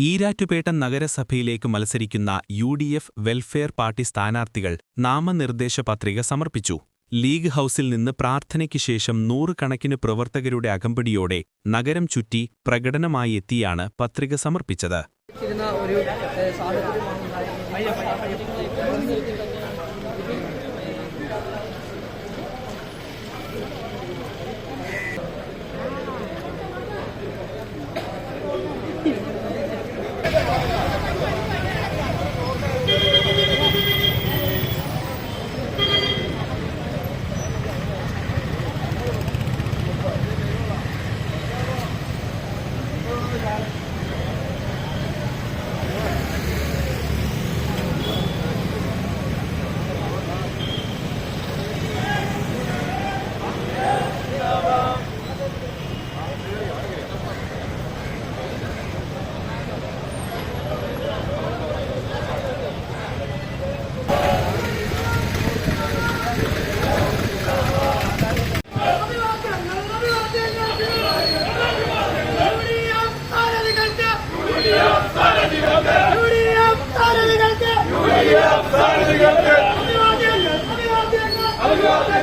ഈരാറ്റുപേട്ട നഗരസഭയിലേക്ക് മത്സരിക്കുന്ന U D F welfare party സ്ഥാനാർത്ഥികൾ നാമനിർദ്ദേശ പത്രിക സമർപ്പിച്ചു. ലീഗ് ഹൌസിൽ നിന്ന് പ്രാർത്ഥനയ്ക്ക് ശേഷം നൂറുകണക്കിന് പ്രവർത്തകരുടെ അകമ്പടിയോടെ നഗരം ചുറ്റി പ്രകടനമായി എത്തിയാണ് പത്രിക സമർപ്പിച്ചത്. ഒരു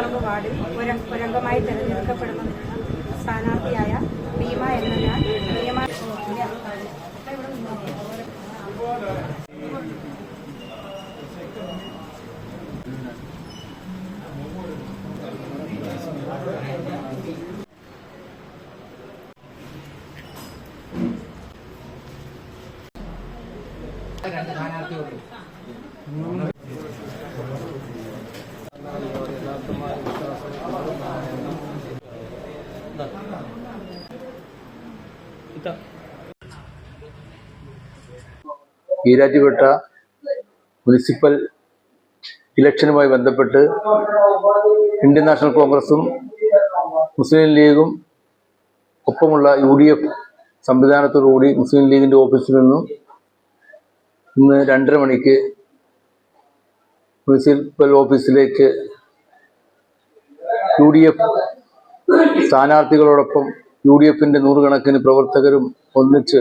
അടൂപ്പറമ്പ് വാർഡിൽ ഒരു ഒരംഗമായി തെരഞ്ഞെടുക്കപ്പെടുന്നതിനുള്ള സ്ഥാനാർത്ഥിയായ ഭീമ എന്ന ഞാൻ നിയമ ഈരാറ്റുപേട്ട മുനിസിപ്പൽ ഇലക്ഷനുമായി ബന്ധപ്പെട്ട് ഇന്ത്യൻ നാഷണൽ കോൺഗ്രസും മുസ്ലിം ലീഗും ഒപ്പമുള്ള യു ഡി എഫ് സംവിധാനത്തോടുകൂടി മുസ്ലിം ലീഗിന്റെ ഓഫീസിൽ നിന്നും ഇന്ന് രണ്ടര മണിക്ക് മുനിസിപ്പൽ ഓഫീസിലേക്ക് യു ഡി എഫ് സ്ഥാനാർത്ഥികളോടൊപ്പം യു ഡി എഫിന്റെ നൂറുകണക്കിന് പ്രവർത്തകരും ഒന്നിച്ച്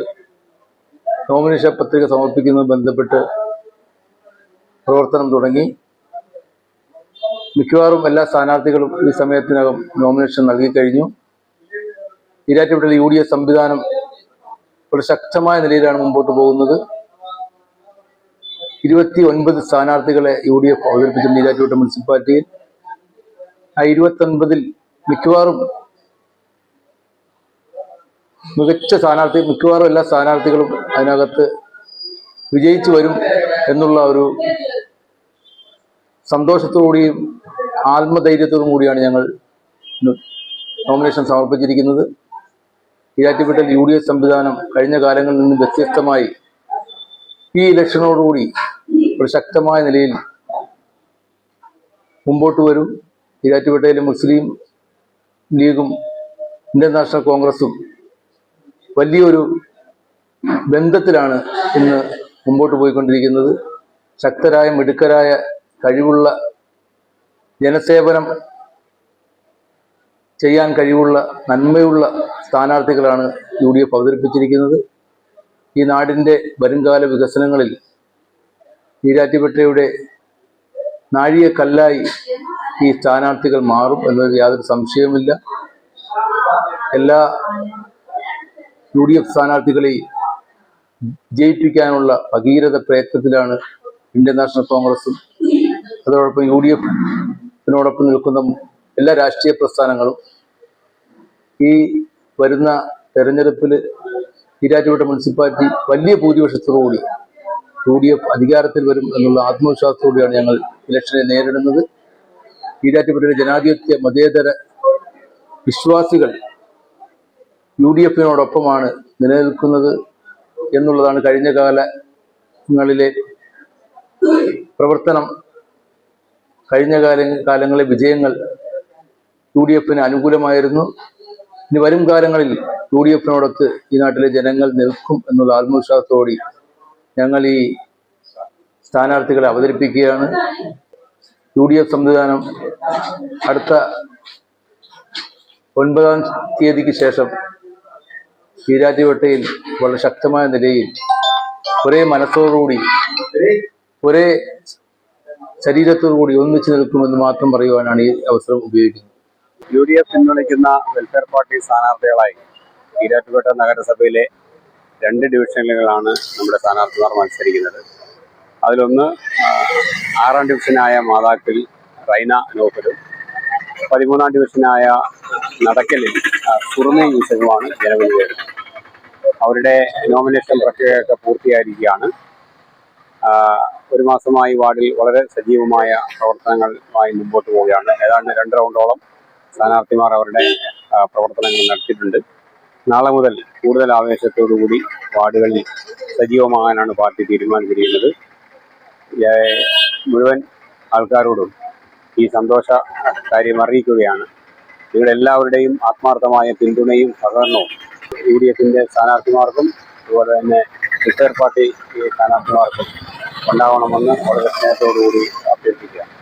നോമിനേഷൻ പത്രിക സമർപ്പിക്കുന്നത് ബന്ധപ്പെട്ട് പ്രവർത്തനം തുടങ്ങി. മിക്കവാറും എല്ലാ സ്ഥാനാർത്ഥികളും ഈ സമയത്തിനകം നോമിനേഷൻ നൽകി കഴിഞ്ഞു. യു ഡി എഫ് സംവിധാനം ഒരു ശക്തമായ നിലയിലാണ് മുമ്പോട്ട് പോകുന്നത്. ഇരുപത്തി ഒൻപത് സ്ഥാനാർത്ഥികളെ യു ഡി എഫ് അവതരിപ്പിച്ചിട്ടുണ്ട് ഈരാറ്റുപേട്ട മുനിസിപ്പാലിറ്റിയിൽ. ആ ഇരുപത്തി ഒൻപതിൽ മിക്കവാറും മികച്ച സ്ഥാനാർത്ഥി മിക്കവാറും എല്ലാ സ്ഥാനാർത്ഥികളും അതിനകത്ത് വിജയിച്ചു വരും എന്നുള്ള ഒരു സന്തോഷത്തോടുകൂടിയും ആത്മധൈര്യത്തോടും കൂടിയാണ് ഞങ്ങൾ നോമിനേഷൻ സമർപ്പിച്ചിരിക്കുന്നത്. ഈരാറ്റുപേട്ടൽ യു ഡി എഫ് സംവിധാനം കഴിഞ്ഞ കാലങ്ങളിൽ നിന്നും വ്യത്യസ്തമായി ഈ ഇലക്ഷനോടുകൂടി ഒരു ശക്തമായ നിലയിൽ മുമ്പോട്ട് വരും. ഈരാറ്റുപേട്ടയിലെ മുസ്ലിം ലീഗും ഇന്ത്യൻ നാഷണൽ കോൺഗ്രസും വലിയൊരു ബന്ധത്തിലാണ് ഇന്ന് മുമ്പോട്ട് പോയിക്കൊണ്ടിരിക്കുന്നത്. ശക്തരായ മിടുക്കരായ കഴിവുള്ള ജനസേവനം ചെയ്യാൻ കഴിവുള്ള നന്മയുള്ള സ്ഥാനാർത്ഥികളാണ് യു ഡി എഫ് അവതരിപ്പിച്ചിരിക്കുന്നത്. ഈ നാടിന്റെ വരുംകാല വികസനങ്ങളിൽ ഈരാറ്റുപേട്ടയുടെ നാഴികക്കല്ലായി ഈ സ്ഥാനാർത്ഥികൾ മാറും എന്നതിൽ യാതൊരു സംശയവുമില്ല. എല്ലാ യു ഡി എഫ് സ്ഥാനാർത്ഥികളെയും ജയിപ്പിക്കാനുള്ള ഭഗീരഥ പ്രയത്നത്തിലാണ് ഇന്ത്യൻ നാഷണൽ കോൺഗ്രസും. അതോടൊപ്പം യു ഡി എഫിനോടൊപ്പം നിൽക്കുന്ന എല്ലാ രാഷ്ട്രീയ പ്രസ്ഥാനങ്ങളും ഈ വരുന്ന തെരഞ്ഞെടുപ്പിൽ ഈരാറ്റുപേട്ട മുനിസിപ്പാലിറ്റി വലിയ ഭൂരിപക്ഷത്തോടുകൂടി യു ഡി എഫ് അധികാരത്തിൽ വരും എന്നുള്ള ആത്മവിശ്വാസത്തോടെയാണ് ഞങ്ങൾ ഇലക്ഷനെ നേരിടുന്നത്. ഈരാറ്റുപേട്ടയിലെ ജനാധിപത്യ മതേതര വിശ്വാസികൾ യു ഡി എഫിനോടൊപ്പമാണ് നിലനിൽക്കുന്നത് എന്നുള്ളതാണ് കഴിഞ്ഞ കാലങ്ങളിലെ പ്രവർത്തനം. കഴിഞ്ഞ കാല കാലങ്ങളിലെ വിജയങ്ങൾ യു ഡി എഫിന് അനുകൂലമായിരുന്നു. ഇനി വരും കാലങ്ങളിൽ യു ഡി എഫിനോടൊത്ത് ഈ നാട്ടിലെ ജനങ്ങൾ നിൽക്കും എന്നുള്ള ആത്മവിശ്വാസത്തോടെ ഞങ്ങൾ ഈ സ്ഥാനാർത്ഥികളെ അവതരിപ്പിക്കുകയാണ്. യു ഡി എഫ് സംവിധാനം അടുത്ത ഒൻപതാം തീയതിക്ക് ശേഷം ഈരാറ്റുപേട്ടയിൽ വളരെ ശക്തമായ നിലയിൽ ഒരേ മനസ്സോടുകൂടി ഒരേ ശരീരത്തോടുകൂടി ഒന്നിച്ചു നിൽക്കുമെന്ന് മാത്രം പറയുവാനാണ് ഈ അവസരം ഉപയോഗിക്കുന്നത്. യു ഡി എഫ് പിന്തുണയ്ക്കുന്ന വെൽഫെയർ പാർട്ടി സ്ഥാനാർത്ഥികളായി ഈരാറ്റുപേട്ട നഗരസഭയിലെ രണ്ട് ഡിവിഷനുകളാണ് നമ്മുടെ സ്ഥാനാർത്ഥിമാർ മത്സരിക്കുന്നത്. അതിലൊന്ന് ആറാം ഡിവിഷനായ മാതാക്കിൽ റൈന നോഫലും പതിമൂന്നാം ഡിവിഷനായ നടക്കലിൽ സുറുമി യൂസഫുമാണ് നിലവിൽ വരുന്നത് അവരുടെ നോമിനേഷൻ പ്രക്രിയയൊക്കെ പൂർത്തിയായിരിക്കുകയാണ്. ഒരു മാസമായി വാർഡിൽ വളരെ സജീവമായ പ്രവർത്തനങ്ങളുമായി മുമ്പോട്ട് പോവുകയാണ്. ഏതാണ്ട് രണ്ട് റൗണ്ടോളം സ്ഥാനാർത്ഥിമാർ അവരുടെ പ്രവർത്തനങ്ങൾ നടത്തിയിട്ടുണ്ട്. നാളെ മുതൽ കൂടുതൽ ആവേശത്തോടുകൂടി വാർഡുകളിൽ സജീവമാകാനാണ് പാർട്ടി തീരുമാനിച്ചിരിക്കുന്നത്. മുഴുവൻ ആൾക്കാരോടും ഈ സന്തോഷ കാര്യം അറിയിക്കുകയാണ്. നിങ്ങളെല്ലാവരുടെയും ആത്മാർത്ഥമായ പിന്തുണയും സഹകരണവും യു ഡി എഫിന്റെ സ്ഥാനാർത്ഥിമാർക്കും അതുപോലെ തന്നെ റിപ്പയർ പാർട്ടി സ്ഥാനാർത്ഥിമാർക്കും ഉണ്ടാവണമെന്ന് വളരെ സ്നേഹത്തോടുകൂടി അഭ്യർത്ഥിക്കുകയാണ്.